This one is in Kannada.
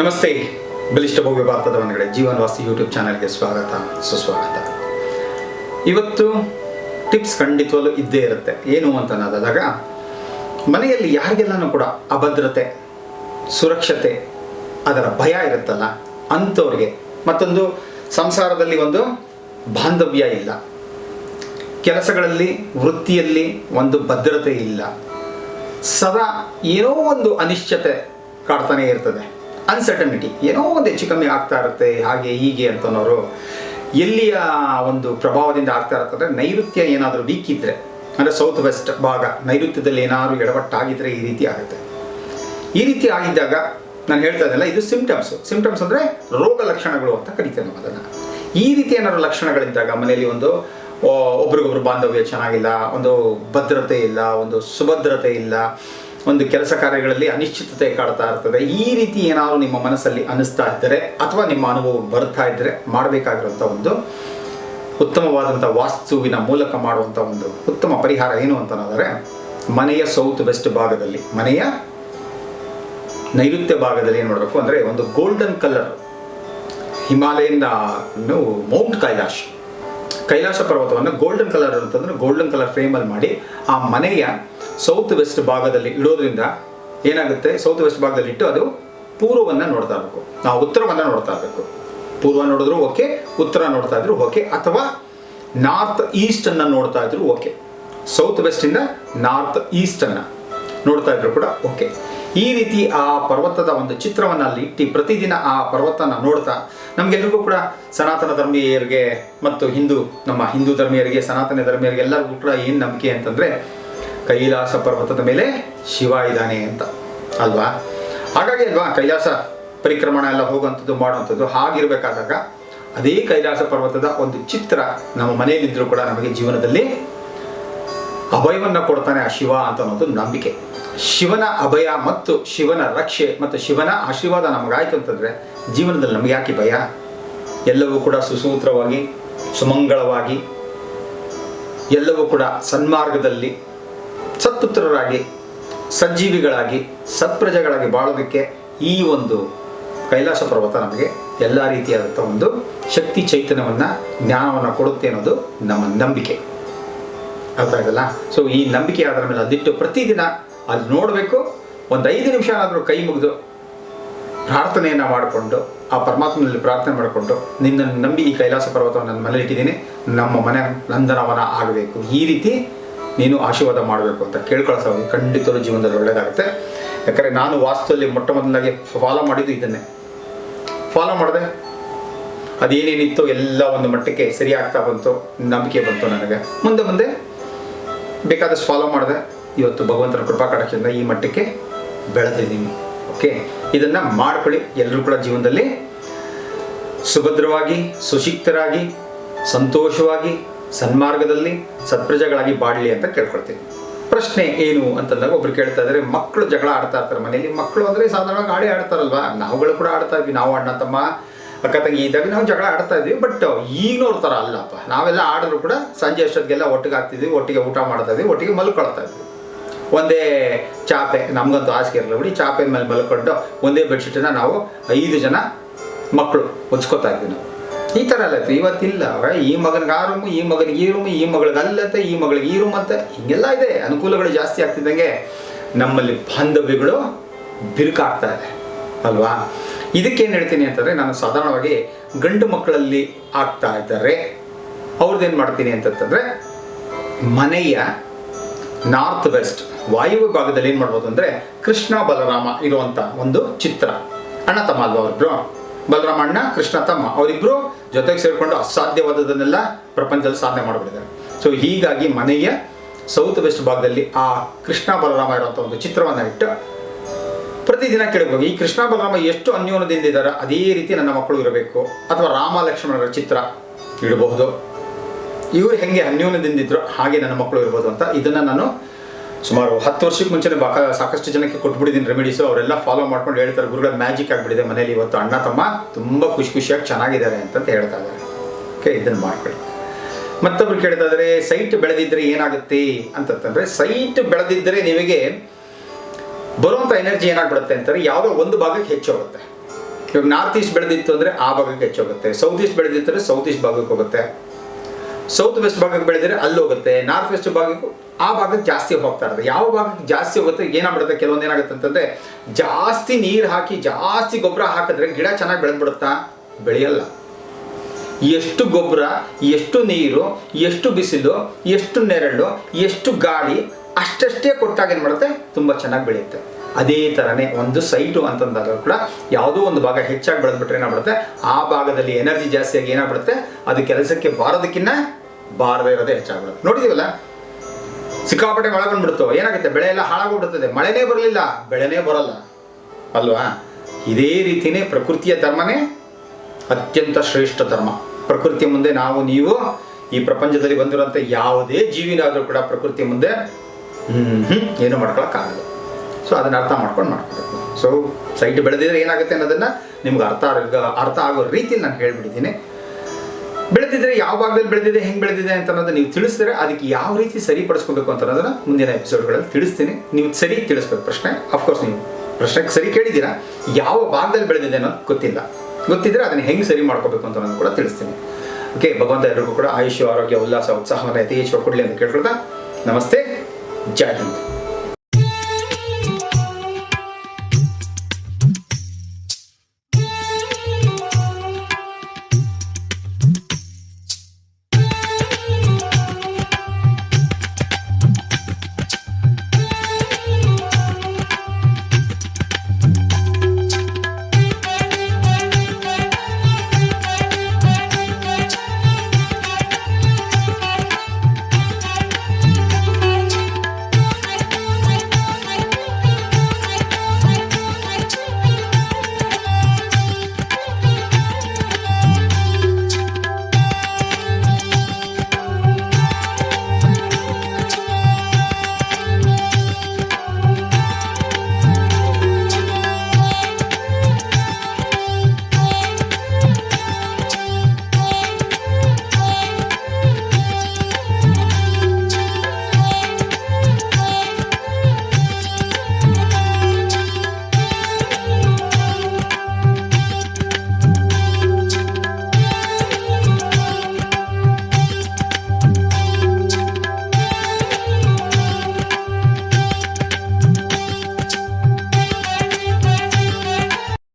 ನಮಸ್ತೆ. ಬಲಿಷ್ಠ ಭವ್ಯ ಭಾರತದ ಒಂದುಗಡೆ ಜೀವನ್ ವಾಸಿ ಯೂಟ್ಯೂಬ್ ಚಾನಲ್ಗೆ ಸ್ವಾಗತ, ಸುಸ್ವಾಗತ. ಇವತ್ತು ಟಿಪ್ಸ್ ಖಂಡಿತವಲ್ಲೂ ಇದ್ದೇ ಇರುತ್ತೆ. ಏನು ಅಂತ ಅನ್ನೋದಾದಾಗ ಮನೆಯಲ್ಲಿ ಯಾರಿಗೆಲ್ಲನೂ ಕೂಡ ಅಭದ್ರತೆ, ಸುರಕ್ಷತೆ, ಅದರ ಭಯ ಇರುತ್ತಲ್ಲ, ಅಂಥವ್ರಿಗೆ ಮತ್ತೊಂದು ಸಂಸಾರದಲ್ಲಿ ಒಂದು ಬಾಂಧವ್ಯ ಇಲ್ಲ. ಕೆಲಸಗಳಲ್ಲಿ, ವೃತ್ತಿಯಲ್ಲಿ ಒಂದು ಭದ್ರತೆ ಇಲ್ಲ. ಸದಾ ಏನೋ ಒಂದು ಅನಿಶ್ಚತೆ ಕಾಡ್ತಾನೆ ಇರ್ತದೆ. ಅನ್ಸರ್ಟನಿಟಿ ಏನೋ ಒಂದು ಹೆಚ್ಚು ಕಮ್ಮಿ ಆಗ್ತಾ ಇರುತ್ತೆ, ಹಾಗೆ ಹೀಗೆ ಅಂತನೋರು ಎಲ್ಲಿಯ ಒಂದು ಪ್ರಭಾವದಿಂದ ಆಗ್ತಾ ಇರುತ್ತಂದ್ರೆ ನೈಋತ್ಯ ಏನಾದರೂ ವೀಕ್ ಇದ್ದರೆ ಅಂದರೆ ಸೌತ್ ವೆಸ್ಟ್ ಭಾಗ, ನೈಋತ್ಯದಲ್ಲಿ ಏನಾದರೂ ಎಡವಟ್ಟಾಗಿದ್ದರೆ ಈ ರೀತಿ ಆಗುತ್ತೆ. ಈ ರೀತಿ ಆಗಿದ್ದಾಗ ನಾನು ಹೇಳ್ತಾ ಇದ್ದಲ್ಲ ಇದು ಸಿಂಪ್ಟಮ್ಸ್ ಸಿಂಪ್ಟಮ್ಸ್ ಅಂದರೆ ರೋಗ ಲಕ್ಷಣಗಳು ಅಂತ ಕರಿತೇವೆ ನಾವು ಅದನ್ನು. ಈ ರೀತಿ ಏನಾದ್ರು ಲಕ್ಷಣಗಳಿದ್ದಾಗ ಮನೆಯಲ್ಲಿ ಒಂದು ಒಬ್ರಿಗೊಬ್ರು ಬಾಂಧವ್ಯ ಚೆನ್ನಾಗಿಲ್ಲ, ಒಂದು ಭದ್ರತೆ ಇಲ್ಲ, ಒಂದು ಸುಭದ್ರತೆ ಇಲ್ಲ ಒಂದು ಕೆಲಸ ಕಾರ್ಯಗಳಲ್ಲಿ ಅನಿಶ್ಚಿತತೆ ಕಾಡ್ತಾ ಇರ್ತದೆ. ಈ ರೀತಿ ಏನಾದರೂ ನಿಮ್ಮ ಮನಸ್ಸಲ್ಲಿ ಅನಿಸ್ತಾ ಇದ್ದರೆ ಅಥವಾ ನಿಮ್ಮ ಅನುಭವ ಬರ್ತಾ ಇದ್ದರೆ ಮಾಡಬೇಕಾಗಿರುವಂಥ ಒಂದು ಉತ್ತಮವಾದಂಥ ವಾಸ್ತುವಿನ ಮೂಲಕ ಮಾಡುವಂಥ ಒಂದು ಉತ್ತಮ ಪರಿಹಾರ ಏನು ಅಂತಂದರೆ, ಮನೆಯ ಸೌತ್ ವೆಸ್ಟ್ ಭಾಗದಲ್ಲಿ, ಮನೆಯ ನೈಋತ್ಯ ಭಾಗದಲ್ಲಿ ಏನು ಮಾಡಬೇಕು ಅಂದರೆ ಒಂದು golden colour Himalayan mount Kailash, Kailasha ಪರ್ವತವನ್ನು ಗೋಲ್ಡನ್ ಕಲರ್ ಅಂತಂದ್ರೆ ಗೋಲ್ಡನ್ ಕಲರ್ ಫ್ರೇಮಲ್ಲಿ ಮಾಡಿ ಆ ಮನೆಯ ಸೌತ್ ವೆಸ್ಟ್ ಭಾಗದಲ್ಲಿ ಇಡೋದ್ರಿಂದ ಏನಾಗುತ್ತೆ? ಸೌತ್ ವೆಸ್ಟ್ ಭಾಗದಲ್ಲಿ ಇಟ್ಟು ಅದು ಪೂರ್ವವನ್ನು ನೋಡ್ತಾ ಇರಬೇಕು. ನಾವು ಉತ್ತರವನ್ನು ನೋಡ್ತಾ ಇರಬೇಕು. ಪೂರ್ವ ನೋಡಿದ್ರು ಓಕೆ, ಉತ್ತರ ನೋಡ್ತಾ ಇದ್ರು ಓಕೆ, ಅಥವಾ ನಾರ್ತ್ ಈಸ್ಟನ್ನು ನೋಡ್ತಾ ಇದ್ರು ಓಕೆ. ಸೌತ್ ವೆಸ್ಟಿಂದ ನಾರ್ತ್ ಈಸ್ಟನ್ನು ನೋಡ್ತಾ ಇದ್ರು ಕೂಡ ಓಕೆ. ಈ ರೀತಿ ಆ ಪರ್ವತದ ಒಂದು ಚಿತ್ರವನ್ನು ಅಲ್ಲಿ ಇಟ್ಟು ಪ್ರತಿದಿನ ಆ ಪರ್ವತನ ನೋಡ್ತಾ ನಮಗೆಲ್ಲರಿಗೂ ಕೂಡ ಸನಾತನ ಧರ್ಮೀಯರಿಗೆ ಮತ್ತು ಹಿಂದೂ, ನಮ್ಮ ಹಿಂದೂ ಧರ್ಮೀಯರಿಗೆ, ಸನಾತನ ಧರ್ಮೀಯರಿಗೆ ಎಲ್ಲರಿಗೂ ಕೂಡ ಏನು ನಂಬಿಕೆ ಅಂತಂದರೆ ಕೈಲಾಸ ಪರ್ವತದ ಮೇಲೆ ಶಿವ ಇದ್ದಾನೆ ಅಂತ. ಅಲ್ವಾ? ಹಾಗಾಗಿ ಅಲ್ವಾ, ಕೈಲಾಸ ಪರಿಕ್ರಮಣ ಎಲ್ಲ ಹೋಗುವಂಥದ್ದು, ಮಾಡುವಂಥದ್ದು ಹಾಗಿರಬೇಕಾದಾಗ ಅದೇ ಕೈಲಾಸ ಪರ್ವತದ ಒಂದು ಚಿತ್ರ ನಮ್ಮ ಮನೆಯಲ್ಲಿದ್ದರೂ ಕೂಡ ನಮಗೆ ಜೀವನದಲ್ಲಿ ಅಭಯವನ್ನು ಕೊಡ್ತಾನೆ ಆ ಶಿವ ಅಂತ ಅನ್ನೋದು ನಂಬಿಕೆ. ಶಿವನ ಅಭಯ ಮತ್ತು ಶಿವನ ರಕ್ಷೆ ಮತ್ತು ಶಿವನ ಆಶೀರ್ವಾದ ನಮಗಾಯ್ತು ಅಂತಂದರೆ ಜೀವನದಲ್ಲಿ ನಮಗೆ ಯಾಕೆ ಭಯ? ಎಲ್ಲವೂ ಕೂಡ ಸುಸೂತ್ರವಾಗಿ, ಸುಮಂಗಳವಾಗಿ, ಎಲ್ಲವೂ ಕೂಡ ಸನ್ಮಾರ್ಗದಲ್ಲಿ ಸತ್ಪುತ್ರರಾಗಿ, ಸಜ್ಜೀವಿಗಳಾಗಿ, ಸತ್ಪ್ರಜೆಗಳಾಗಿ ಬಾಳೋದಕ್ಕೆ ಈ ಒಂದು ಕೈಲಾಸ ಪರ್ವತ ನಮಗೆ ಎಲ್ಲ ರೀತಿಯಾದಂಥ ಒಂದು ಶಕ್ತಿ ಚೈತನ್ಯವನ್ನು, ಜ್ಞಾನವನ್ನು ಕೊಡುತ್ತೆ ಅನ್ನೋದು ನಮ್ಮ ನಂಬಿಕೆ. ಅರ್ಥ ಆಗಲ್ಲ ಸೊ ಈ ನಂಬಿಕೆ ಅದರ ಮೇಲೆ ಅದಿಟ್ಟು ಪ್ರತಿದಿನ ಅಲ್ಲಿ ನೋಡಬೇಕು, ಒಂದು ಐದು ನಿಮಿಷ ಆದರೂ ಕೈ ಮುಗಿದು ಪ್ರಾರ್ಥನೆಯನ್ನು ಮಾಡಿಕೊಂಡು, ಆ ಪರಮಾತ್ಮನಲ್ಲಿ ಪ್ರಾರ್ಥನೆ ಮಾಡಿಕೊಂಡು, ನಿನ್ನನ್ನು ನಂಬಿ ಈ ಕೈಲಾಸ ಪರ್ವತವನ್ನು ನನ್ನ ಮನೇಲಿ ಇಟ್ಟಿದ್ದೀನಿ ನಮ್ಮ ಮನೆ ನಂದನವನ ಆಗಬೇಕು. ಈ ರೀತಿ ನೀನು ಆಶೀರ್ವಾದ ಮಾಡಬೇಕು ಅಂತ ಕೇಳ್ಕೊಳ್ಳೋ ಖಂಡಿತರು ಜೀವನದಲ್ಲಿ ಒಳ್ಳೆಯದಾಗುತ್ತೆ ಯಾಕಂದರೆ ನಾನು ವಾಸ್ತವದಲ್ಲಿ ಮೊಟ್ಟ ಮೊದಲಾಗಿ ಫಾಲೋ ಮಾಡಿದ್ದು ಇದನ್ನೇ. ಫಾಲೋ ಮಾಡಿದೆ, ಅದೇನೇನಿತ್ತು ಎಲ್ಲ ಒಂದು ಮಟ್ಟಕ್ಕೆ ಸರಿ ಆಗ್ತಾ ಬಂತು, ನಂಬಿಕೆ ಬಂತು ನನಗೆ. ಮುಂದೆ ಮುಂದೆ ಬೇಕಾದಷ್ಟು ಫಾಲೋ ಮಾಡಿದೆ, ಇವತ್ತು ಭಗವಂತನ ಕೃಪಾ ಕಟಾಕ್ಷದಿಂದ ಈ ಮಟ್ಟಕ್ಕೆ ಬೆಳೆದಿದ್ದೀನಿ. ಓಕೆ ಇದನ್ನು ಮಾಡ್ಕೊಳ್ಳಿ ಎಲ್ಲರೂ ಕೂಡ ಜೀವನದಲ್ಲಿ ಸುಭದ್ರವಾಗಿ, ಸುಶಿಕ್ತರಾಗಿ, ಸಂತೋಷವಾಗಿ ಸನ್ಮಾರ್ಗದಲ್ಲಿ ಸತ್ಪ್ರಜೆಗಳಾಗಿ ಬಾಡಲಿ ಅಂತ ಕೇಳ್ಕೊಳ್ತೀನಿ. ಪ್ರಶ್ನೆ ಏನು ಅಂತಂದಾಗ ಒಬ್ರು ಕೇಳ್ತಾ ಇದ್ದಾರೆ ಮಕ್ಕಳು ಜಗಳ ಆಡ್ತಾ ಇರ್ತಾರೆ ಮನೆಯಲ್ಲಿ. ಮಕ್ಕಳು ಅಂದರೆ ಸಾಧಾರಣವಾಗಿ ಆಡೇ ಆಡ್ತಾರಲ್ವಾ? ನಾವುಗಳು ಕೂಡ ಆಡ್ತಾ ಇದ್ವಿ, ನಾವು ಅಣ್ಣ, ತಮ್ಮ. ಅಕ್ಕ, ತಂಗಿ ಇದ್ದಾಗ ನಾವು ಜಗಳ ಆಡ್ತಾ ಇದ್ವಿ ಬಟ್ ಈಗಿನವ್ರ ಥರ ಅಲ್ಲಪ್ಪ. ನಾವೆಲ್ಲ ಆಡಿದ್ರು ಕೂಡ ಸಂಜೆ ಅಷ್ಟೊತ್ತಿಗೆಲ್ಲ ಒಟ್ಟಿಗೆ ಆಗ್ತಿದ್ವಿ, ಒಟ್ಟಿಗೆ ಊಟ ಮಾಡ್ತಾ ಇದ್ವಿ, ಒಟ್ಟಿಗೆ ಮಲ್ಕೊಳ್ತಾ ಇದ್ವಿ. ಒಂದೇ ಚಾಪೆ, ನಮಗಂತೂ ಹಾಸಿಗೆ ಇರಲಿಲ್ಲ ಬಿಡಿ ಚಾಪೆ ಮೇಲೆ ಮಲ್ಕೊಂಡು ಒಂದೇ ಬೆಡ್ಶೀಟನ್ನು ನಾವು ಐದು ಜನ ಮಕ್ಕಳು ಹೊಚ್ಕೋತಾ ಇದ್ವಿ ನಾವು. ಈ ಥರ ಅಲ್ಲ ಇವತ್ತಿಲ್ಲ. ಈ ಮಗನಿಗೆ ಆ ರೂಮು ಈ ಮಗನಿಗೆ ಈ ರೂಮು ಈ ಮಗಳಿಗೆ ಅಲ್ಲತ್ತೆ, ಈ ಮಗಳಿಗೆ ಈ ರೂಮ್ ಅಂತ ಹಿಂಗೆಲ್ಲ ಇದೆ. ಅನುಕೂಲಗಳು ಜಾಸ್ತಿ ಆಗ್ತಿದ್ದಂಗೆ ನಮ್ಮಲ್ಲಿ ಬಾಂಧವ್ಯಗಳು ಬಿರುಕಾಗ್ತಾ ಇದೆ. ಅಲ್ವಾ? ಇದಕ್ಕೇನು ಹೇಳ್ತೀನಿ ಅಂತಂದರೆ ನಾನು ಸಾಧಾರಣವಾಗಿ ಗಂಡು ಮಕ್ಕಳಲ್ಲಿ ಆಗ್ತಾ ಇದ್ದಾರೆ. ಅವ್ರದ್ದೇನು ಮಾಡ್ತೀನಿ ಅಂತಂತಂದರೆ ಮನೆಯ ನಾರ್ತ್ ವೆಸ್ಟ್, ವಾಯುವ್ಯ ಭಾಗದಲ್ಲಿ ಏನು ಮಾಡ್ಬೋದು ಅಂದರೆ ಕೃಷ್ಣ ಬಲರಾಮ ಇರುವಂಥ ಒಂದು ಚಿತ್ರ. ಅಣ್ಣ ತಮ್ಮ ಅಲ್ವಾ ಅವರಿಬ್ರು? ಬಲರಾಮ ಅಣ್ಣ, ಕೃಷ್ಣ ತಮ್ಮ. ಅವರಿಬ್ರು ಜೊತೆಗೆ ಸೇರಿಕೊಂಡು ಅಸಾಧ್ಯವಾದದನ್ನೆಲ್ಲ ಪ್ರಪಂಚದಲ್ಲಿ ಸಾಧನೆ ಮಾಡಿಬಿಟ್ಟಿದ್ದಾರೆ. ಸೊ ಹೀಗಾಗಿ ಮನೆಯ ಸೌತ್ ವೆಸ್ಟ್ ಭಾಗದಲ್ಲಿ ಆ ಕೃಷ್ಣ ಬಲರಾಮ ಇರುವಂಥ ಒಂದು ಚಿತ್ರವನ್ನು ಇಟ್ಟು ಪ್ರತಿದಿನ ಕೇಳಬೇಕು ಈ ಕೃಷ್ಣ ಬಲರಾಮ ಎಷ್ಟು ಅನ್ಯೋನ್ಯದಿಂದ ಇದ್ದಾರೆ ಅದೇ ರೀತಿ ನನ್ನ ಮಕ್ಕಳು ಇರಬೇಕು ಅಥವಾ ರಾಮ ಲಕ್ಷ್ಮಣರ ಚಿತ್ರ ಇಡಬಹುದು. ಇವರು ಹೆಂಗೆ ಅನ್ಯೋನ್ಯದಿಂದಿದ್ರು ಹಾಗೆ ನನ್ನ ಮಕ್ಕಳು ಇರ್ಬೋದು ಅಂತ ಇದನ್ನು ನಾನು ಸುಮಾರು ಹತ್ತು ವರ್ಷಕ್ಕೆ ಮುಂಚೆ ಬಾಕ ಸಾಕಷ್ಟು ಜನಕ್ಕೆ ಕೊಟ್ಬಿಟ್ಟಿದ್ದೀನಿ ರೆಮಿಡೀಸು ಅವರೆಲ್ಲ ಫಾಲೋ ಮಾಡ್ಕೊಂಡು ಹೇಳ್ತಾರೆ, ಗುರುಗಳ ಮ್ಯಾಜಿಕ್ ಆಗಿಬಿಟ್ಟಿದೆ ಮನೇಲಿ ಇವತ್ತು. ಅಣ್ಣ, ತಮ್ಮ ತುಂಬ ಖುಷಿ ಖುಷಿಯಾಗಿ ಚೆನ್ನಾಗಿದ್ದಾರೆ ಅಂತಂತ ಹೇಳ್ತಾ ಇದ್ದಾರೆ. ಓಕೆ ಇದನ್ನು ಮಾಡ್ಕೊಳ್ಳಿ. ಮತ್ತೊಬ್ರು ಕೇಳ್ತಾ ಇದ್ದಾರೆ, ಸೈಟ್ ಬೆಳೆದಿದ್ರೆ ಏನಾಗುತ್ತೆ? ಅಂತಂತಂದರೆ, ಸೈಟ್ ಬೆಳೆದಿದ್ದರೆ ನಿಮಗೆ ಬರುವಂಥ ಎನರ್ಜಿ ಏನಾಗ್ಬಿಡುತ್ತೆ? ಅಂತಾರೆ, ಯಾವುದೋ ಒಂದು ಭಾಗಕ್ಕೆ ಹೆಚ್ಚೋಗುತ್ತೆ ಇವಾಗ ನಾರ್ತ್ ಈಸ್ಟ್ ಬೆಳೆದಿತ್ತು ಅಂದರೆ ಆ ಭಾಗಕ್ಕೆ ಹೆಚ್ಚೋಗುತ್ತೆ ಸೌತ್ ಈಸ್ಟ್ ಬೆಳೆದಿತ್ತು ಅಂದರೆ ಸೌತ್ ಈಸ್ಟ್ ಭಾಗಕ್ಕೆ ಹೋಗುತ್ತೆ. ಸೌತ್ ವೆಸ್ಟ್ ಭಾಗಕ್ಕೆ ಬೆಳೆದಿದ್ರೆ ಅಲ್ಲಿ ಹೋಗುತ್ತೆ. ನಾರ್ತ್ ವೆಸ್ಟ್ ಭಾಗಕ್ಕೂ ಆ ಭಾಗಕ್ಕೆ ಜಾಸ್ತಿ ಹೋಗ್ತಾ ಇರುತ್ತೆ ಯಾವ ಭಾಗಕ್ಕೆ ಜಾಸ್ತಿ ಹೋಗುತ್ತೆ ಏನಾಗ್ಬಿಡುತ್ತೆ ಕೆಲವೊಂದು ಏನಾಗುತ್ತೆ ಅಂತಂದ್ರೆ, ಜಾಸ್ತಿ ನೀರು ಹಾಕಿ, ಜಾಸ್ತಿ ಗೊಬ್ಬರ ಹಾಕಿದ್ರೆ ಗಿಡ ಚೆನ್ನಾಗಿ ಬೆಳೆದ್ಬಿಡುತ್ತಾ? ಬೆಳೆಯಲ್ಲ. ಎಷ್ಟು ಗೊಬ್ಬರ, ಎಷ್ಟು ನೀರು, ಎಷ್ಟು ಬಿಸಿಲು, ಎಷ್ಟು ನೆರಳು, ಎಷ್ಟು ಗಾಳಿ, ಅಷ್ಟಷ್ಟೇ ಕೊಟ್ಟಾಗ ಏನು ಮಾಡುತ್ತೆ? ತುಂಬ ಚೆನ್ನಾಗಿ ಬೆಳೆಯುತ್ತೆ. ಅದೇ ಥರನೇ ಒಂದು ಸೈಟು ಅಂತಂದಾಗ ಕೂಡ ಯಾವುದೋ ಒಂದು ಭಾಗ ಹೆಚ್ಚಾಗಿ ಬೆಳೆದ್ಬಿಟ್ರೆ ಏನಾಗ್ಬಿಡುತ್ತೆ ಆ ಭಾಗದಲ್ಲಿ ಎನರ್ಜಿ ಜಾಸ್ತಿಯಾಗಿ ಏನಾಗ್ಬಿಡುತ್ತೆ ಅದು ಕೆಲಸಕ್ಕೆ ಬಾರೋದಕ್ಕಿಂತ ಬಾರದೇ ಇರೋದೇ ಹೆಚ್ಚಾಗ್ಬಿಡುತ್ತೆ ನೋಡಿದೀವಲ್ಲ? ಸಿಕ್ಕಾಪಟ್ಟೆ ಮಳೆ ಬಂದ್ಬಿಡ್ತು. ಏನಾಗುತ್ತೆ? ಬೆಳೆ ಎಲ್ಲ ಹಾಳಾಗ್ಬಿಡ್ತದೆ. ಮಳೆನೇ ಬರಲಿಲ್ಲ. ಬೆಳೆನೇ ಬರಲ್ಲ. ಅಲ್ವಾ? ಇದೇ ರೀತಿನೇ ಪ್ರಕೃತಿಯ ಧರ್ಮನೇ ಅತ್ಯಂತ ಶ್ರೇಷ್ಠ ಧರ್ಮ. ಪ್ರಕೃತಿ ಮುಂದೆ ನಾವು, ನೀವು ಈ ಪ್ರಪಂಚದಲ್ಲಿ ಬಂದಿರುವಂಥ ಯಾವುದೇ ಜೀವಿನಾದರೂ ಕೂಡ ಪ್ರಕೃತಿ ಮುಂದೆ ಏನು ಮಾಡ್ಕೊಳಕ್ಕಾಗಲ್ಲ. ಸೊ ಅದನ್ನ ಅರ್ಥ ಮಾಡ್ಕೊಂಡು ಮಾಡ್ಕೊಬೇಕು. ಸೊ ಸೈಟ್ ಬೆಳೆದಿದ್ರೆ ಏನಾಗುತ್ತೆ ಅನ್ನೋದನ್ನ ನಿಮ್ಗೆ ಅರ್ಥ ಅರ್ಥ ಆಗೋ ರೀತಿಯಲ್ಲಿ ನಾನು ಹೇಳ್ಬಿಟ್ಟಿದ್ದೀನಿ. ಬೆಳೆದಿದ್ರೆ ಯಾವ ಭಾಗದಲ್ಲಿ ಬೆಳೆದಿದೆ, ಹೆಂಗೆ ಬೆಳೆದಿದೆ ಅಂತ ಅನ್ನೋದು ನೀವು ತಿಳಿಸಿದ್ರೆ ಅದಕ್ಕೆ ಯಾವ ರೀತಿ ಸರಿಪಡಿಸ್ಕೋಬೇಕು ಅಂತ ಅನ್ನೋದನ್ನ ಮುಂದಿನ ಎಪಿಸೋಡ್ಗಳಲ್ಲಿ ತಿಳಿಸ್ತೀನಿ. ನೀವು ಸರಿ ತಿಳಿಸ್ಬೇಕು ಪ್ರಶ್ನೆ. ಅಫ್ಕೋರ್ಸ್ ನೀವು ಪ್ರಶ್ನೆಗೆ ಸರಿ ಕೇಳಿದ್ದೀರಾ? ಯಾವ ಭಾಗದಲ್ಲಿ ಬೆಳೆದಿದೆ ಅನ್ನೋದು ಗೊತ್ತಿಲ್ಲ. ಗೊತ್ತಿದ್ರೆ ಅದನ್ನ ಹೆಂಗೆ ಸರಿ ಮಾಡ್ಕೋಬೇಕು ಅಂತ ಅನ್ನೋದು ಕೂಡ ತಿಳಿಸ್ತೀನಿ. ಓಕೆ ಭಗವಂತ ಎಲ್ರಿಗೂ ಕೂಡ ಆಯುಷ್ಯ, ಆರೋಗ್ಯ, ಉಲ್ಲಾಸ, ಉತ್ಸಾಹವನ್ನು ಯಥೇಚ್ಛ ಕೊಡಲಿ ಅಂತ ಕೇಳ್ಕೊಳ್ತಾ ನಮಸ್ತೆ. ಜೈ ಹಿಂದ್.